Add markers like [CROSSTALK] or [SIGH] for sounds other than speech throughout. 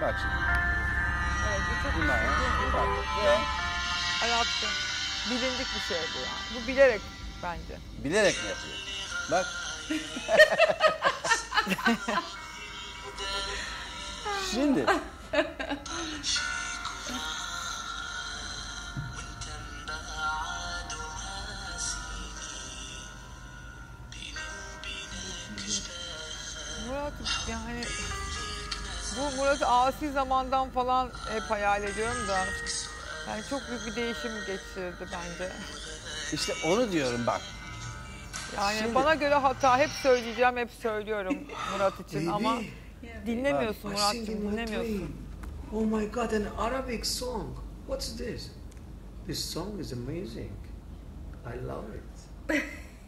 Bak şimdi. Evet, bu çok Bunlar ya. Bak. Ve. Bilindik bir şey bu yani. Bu bilerek bence. bilerek mi yapıyor? Bak. [LAUGHS] Şimdi Murat yani bu Murat'ı asi zamandan falan hep hayal ediyorum da yani çok büyük bir değişim geçirdi bence. işte onu diyorum bak. Yani Şimdi- bana göre hata hep söyleyeceğim, hep söylüyorum Murat için ama dinlemiyorsun I Murat'cığım, dinlemiyorsun. Oh my God, an Arabic song. What's this? This song is amazing. I love it.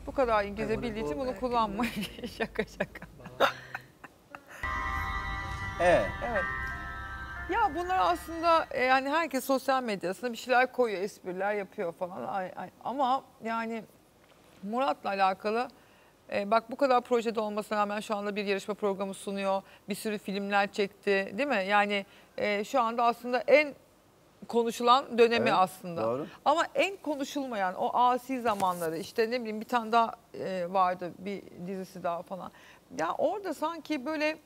Bu kadar İngilizce bildiği için bunu kullanmayın. [LAUGHS] şaka şaka. Evet. Evet. Ya bunlar aslında e, yani herkes sosyal medyasında bir şeyler koyuyor, espriler yapıyor falan. Ay, ay. Ama yani Murat'la alakalı e, bak bu kadar projede olmasına rağmen şu anda bir yarışma programı sunuyor. Bir sürü filmler çekti değil mi? Yani e, şu anda aslında en konuşulan dönemi Evet, aslında. doğru. Ama en konuşulmayan o asi zamanları işte ne bileyim bir tane daha e, vardı bir dizisi daha falan. Ya orada sanki böyle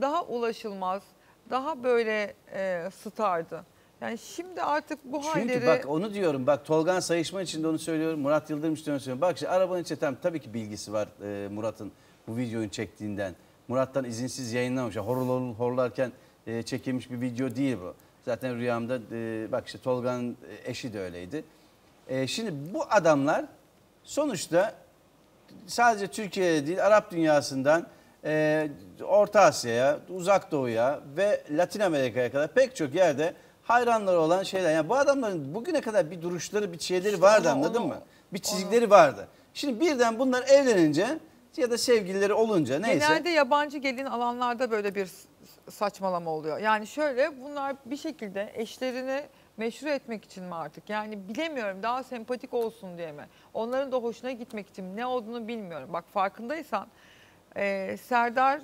daha ulaşılmaz, daha böyle e, stardı. Yani şimdi artık bu Çünkü halleri... bak onu diyorum bak Tolgan Sayışma için de onu söylüyorum. Murat Yıldırım için de onu söylüyorum. Bak işte arabanın içinde tam, tabii ki bilgisi var e, Murat'ın bu videoyu çektiğinden. Murat'tan izinsiz yayınlanmış. Yani horul horlarken e, çekilmiş bir video değil bu. Zaten rüyamda e, bak işte Tolga'nın eşi de öyleydi. E, şimdi bu adamlar sonuçta sadece Türkiye'de değil Arap dünyasından e, Orta Asya'ya, Uzak Doğu'ya ve Latin Amerika'ya kadar pek çok yerde hayranları olan şeyler. Yani bu adamların bugüne kadar bir duruşları, bir şeyleri İşte vardı onu- anladın onu- mı? Bir çizgileri vardı. Şimdi birden bunlar evlenince ya da sevgilileri olunca neyse. Genelde yabancı gelin alanlarda böyle bir saçmalama oluyor. Yani şöyle bunlar bir şekilde eşlerini meşhur etmek için mi artık? Yani bilemiyorum daha sempatik olsun diye mi? Onların da hoşuna gitmek için ne olduğunu bilmiyorum. Bak farkındaysan e, Serdar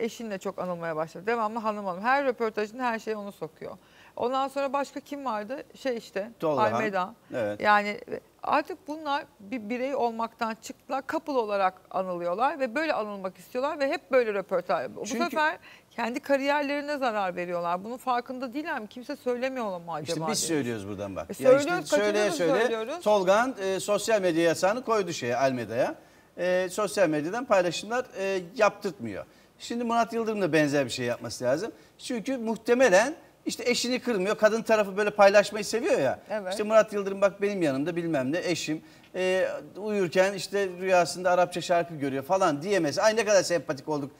eşinle çok anılmaya başladı. Devamlı hanım hanım. Her röportajında her şeyi onu sokuyor. Ondan sonra başka kim vardı? Şey işte Tolga Han. Almeda. Evet. Yani artık bunlar bir birey olmaktan çıktılar. Couple olarak anılıyorlar ve böyle anılmak istiyorlar ve hep böyle röportaj. Bu Çünkü- sefer kendi kariyerlerine zarar veriyorlar. Bunun farkında değiller mi? Kimse söylemiyor mu acaba? İşte biz diye. söylüyoruz buradan bak. E söylüyoruz, söyleye kaçınıyoruz, söyle söylüyoruz. Tolga'nın e, sosyal medya yasağını koydu şeye Almeda'ya. E, sosyal medyadan paylaşımlar e, yaptırtmıyor. Şimdi Murat Yıldırım da benzer bir şey yapması lazım. Çünkü muhtemelen işte eşini kırmıyor. Kadın tarafı böyle paylaşmayı seviyor ya. Evet. İşte Murat Yıldırım bak benim yanımda bilmem ne eşim. E, uyurken işte rüyasında Arapça şarkı görüyor falan diyemez. Ay ne kadar sempatik olduk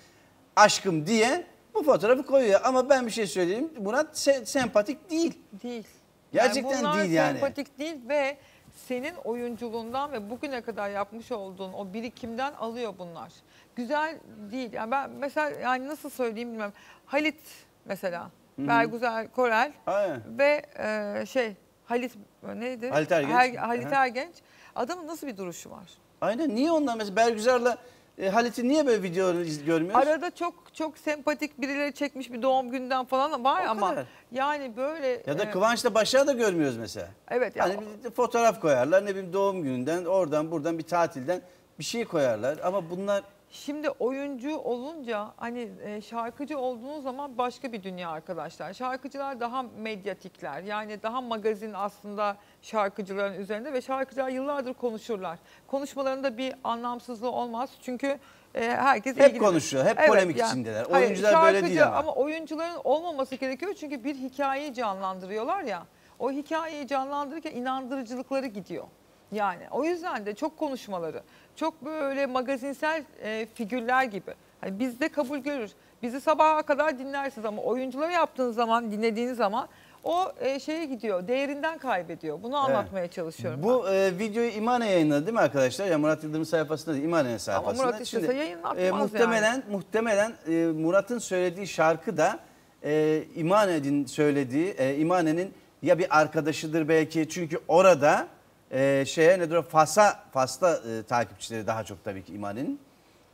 aşkım diye bu fotoğrafı koyuyor. Ama ben bir şey söyleyeyim Murat se- sempatik değil. Değil. Gerçekten bunlar değil yani. sempatik değil ve senin oyunculuğundan ve bugüne kadar yapmış olduğun o birikimden alıyor bunlar. Güzel değil. Yani ben mesela yani nasıl söyleyeyim bilmem. Halit mesela. Bergüzel Korel Aynen. ve e, şey Halit neydi? Halit Ergenç. Her- Halit. Ergenç. Adamın nasıl bir duruşu var? Aynen niye onlar mesela Bergüzar'la e, Halit'in niye böyle iz- görmüyoruz? Arada çok çok sempatik birileri çekmiş bir doğum günden falan var O ama kadar. yani böyle ya da e, Kıvanç'la Başak'ı da görmüyoruz mesela. evet ya Hani bir fotoğraf koyarlar ne bileyim doğum gününden oradan buradan bir tatilden bir şey koyarlar ama bunlar Şimdi oyuncu olunca hani e, şarkıcı olduğunuz zaman başka bir dünya arkadaşlar. Şarkıcılar daha medyatikler. Yani daha magazin aslında şarkıcıların üzerinde ve şarkıcılar yıllardır konuşurlar. Konuşmalarında bir anlamsızlığı olmaz. Çünkü e, herkes Hep ilgilenir. konuşuyor, hep polemik içindeler. Oyuncular böyle şarkıcı değil ama. Ama oyuncuların olmaması gerekiyor çünkü bir hikayeyi canlandırıyorlar ya. O hikayeyi canlandırırken inandırıcılıkları gidiyor. Yani o yüzden de çok konuşmaları, çok böyle magazinsel e, figürler gibi. Hani bizde kabul görür. Bizi sabaha kadar dinlersiniz ama oyunculara yaptığınız zaman, dinlediğiniz zaman o e, şeye gidiyor, değerinden kaybediyor. Bunu anlatmaya çalışıyorum. ben. bu e, videoyu İmane yayınladı değil mi arkadaşlar? Ya Murat Yıldırım'ın sayfasında değil İmane'nin sayfasında. Murat istese yayınlatmaz e, muhtemelen muhtemelen e, Murat'ın söylediği şarkı da e, İmane'nin söylediği e, İmane'nin ya bir arkadaşıdır belki çünkü orada e, şeye nedir o Fas'a Fas'ta e, takipçileri daha çok tabii ki İmane'nin.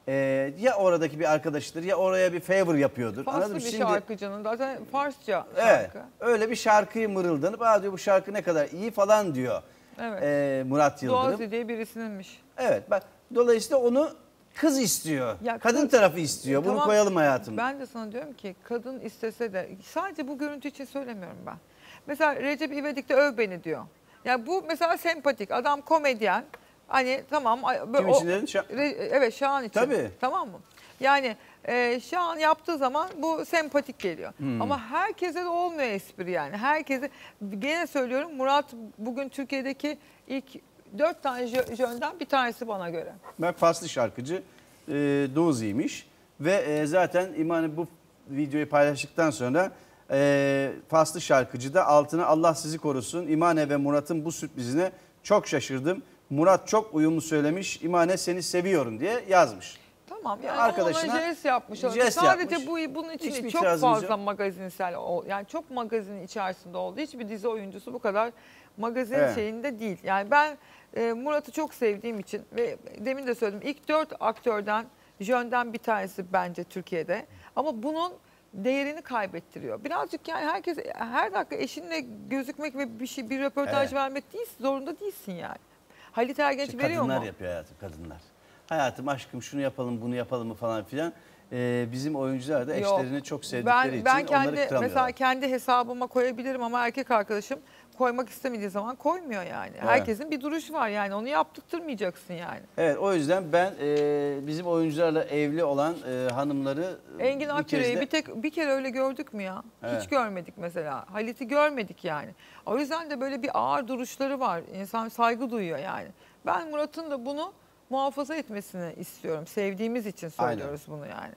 e, ya oradaki bir arkadaşıdır ya oraya bir favor yapıyordur. Farslı Anladın bir? Şimdi, şarkıcının zaten Farsça Evet, şarkı. öyle bir şarkıyı mırıldanıp Aa diyor bu şarkı ne kadar iyi falan diyor Evet. e, Murat Yıldırım. Doğazi diye birisininmiş. Evet bak dolayısıyla onu kız istiyor. Ya Kadın kız- tarafı istiyor. Bunu Tamam, koyalım hayatım. Ben de sana diyorum ki kadın istese de sadece bu görüntü için söylemiyorum ben. Mesela Recep İvedik de öv beni diyor. Yani bu mesela sempatik. Adam komedyen. Hani tamam. Kim o- için? Şa- evet Şahan için. Tabii. Tamam mı? Yani e, Şahan yaptığı zaman bu sempatik geliyor. Hmm. Ama herkese de olmuyor espri yani. Herkese gene söylüyorum Murat bugün Türkiye'deki ilk dört tane jö- jönden bir tanesi bana göre. Bak Faslı şarkıcı e, Dozi'ymiş ve e, zaten İmani bu videoyu paylaştıktan sonra e, Faslı şarkıcı da altına Allah sizi korusun. İmane ve Murat'ın bu sürprizine çok şaşırdım. Murat çok uyumlu söylemiş. İmane seni seviyorum diye yazmış. Tamam yani Arkadaşına ona jest yapmış. jest Sadece yapmış. bu bunun için Hiçbir çok fazla yok. magazinsel yani çok magazinin içerisinde oldu. Hiçbir dizi oyuncusu bu kadar magazin Evet. şeyinde değil. Yani ben e, Murat'ı çok sevdiğim için ve demin de söyledim ilk dört aktörden Jön'den bir tanesi bence Türkiye'de. Ama bunun değerini kaybettiriyor. Birazcık yani herkes her dakika eşinle gözükmek ve bir şey bir röportaj Evet. vermek değil zorunda değilsin yani. Halit Ergenç İşte veriyor kadınlar mu? yapıyor hayatım kadınlar. Hayatım aşkım şunu yapalım bunu yapalım mı falan filan. E, bizim oyuncular da Yok. eşlerini çok sevdikleri için ben onları kendi kıramıyorlar. mesela kendi hesabıma koyabilirim ama erkek arkadaşım koymak istemediği zaman koymuyor yani. Herkesin bir duruşu var yani onu yaptırtmayacaksın yani. Evet o yüzden ben e, bizim oyuncularla evli olan e, hanımları Engin Aküre'yi de- bir tek bir kere öyle gördük mü ya? Evet. Hiç görmedik mesela. Halit'i görmedik yani. O yüzden de böyle bir ağır duruşları var. İnsan saygı duyuyor yani. Ben Murat'ın da bunu muhafaza etmesini istiyorum. Sevdiğimiz için söylüyoruz bunu yani.